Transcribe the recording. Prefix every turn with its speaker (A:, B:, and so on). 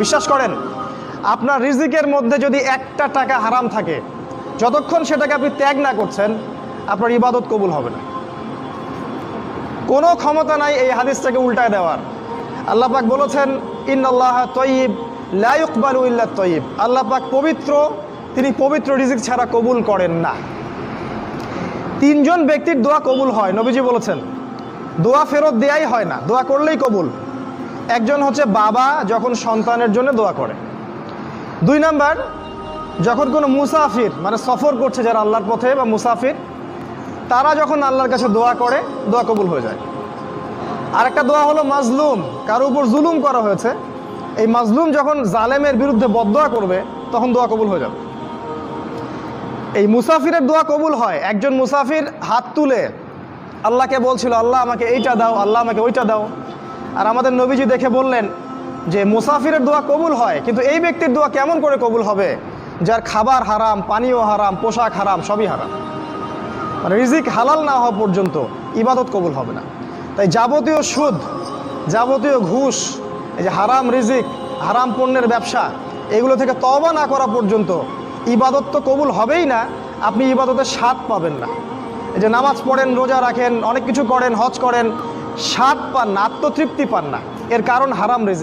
A: বিশ্বাস করেন, আপনার রিজিকের মধ্যে যদি একটা টাকা হারাম থাকে, যতক্ষণ সেটাকে আপনি ত্যাগ না করছেন, আপনার ইবাদত কবুল হবে না। কোনো ক্ষমতা নাই এই হাদিসটাকে উল্টায় দেওয়ার। আল্লাহ পাক বলেছেন ইন আল্লাহ তয়িব লাইকবাল উল্লাহ তয়িব। আল্লাহ পাক পবিত্র, তিনি পবিত্র রিজিক ছাড়া কবুল করেন না। তিনজন ব্যক্তির দোয়া কবুল হয়, নবীজি বলেছেন। দোয়া ফেরত দেয়াই হয় না, দোয়া করলেই কবুল। একজন হচ্ছে বাবা যখন সন্তানের জন্য দোয়া করে। দুই নাম্বার, যখন কোনো মুসাফির মানে সফর করছে যারা আল্লাহর পথে বা মুসাফির, তারা যখন আল্লাহর কাছে দোয়া করে, দোয়া কবুল হয়ে যায়। আরেকটা দোয়া হলো মাজলুম, কারও উপর জুলুম করা হয়েছে। এই মাজলুম যখন জালেমের বিরুদ্ধে বদদোয়া করবে, তখন দোয়া কবুল হয়ে যাবে। এই মুসাফিরের দোয়া কবুল হয়, একজন মুসাফির হাত তুলে আল্লাহকে বলছিল, আল্লাহ আমাকে এইটা দাও, আল্লাহ আমাকে ওইটা দাও। আর আমাদের নবীজি দেখে বললেন যে মুসাফিরের দোয়া কবুল হয়, কিন্তু এই ব্যক্তির দোয়া কেমন করে কবুল হবে? যার খাবার হারাম, পানীয় হারাম, পোশাক হারাম, সবই হারাম। মানে রিজিক হালাল না হওয়া পর্যন্ত ইবাদত কবুল হবে না। তাই যাবতীয় সুদ, যাবতীয় ঘুষ, এই যে হারাম রিজিক, হারাম পণ্যের ব্যবসা, এগুলো থেকে তবা না করা পর্যন্ত ইবাদত তো কবুল হবেই না, আপনি ইবাদতের স্বাদ পাবেন না। এই যে নামাজ পড়েন, রোজা রাখেন, অনেক কিছু করেন, হজ করেন স্বাদ পান না আত্মতৃপ্তি পান না। এর কারণ হারাম রিজিক।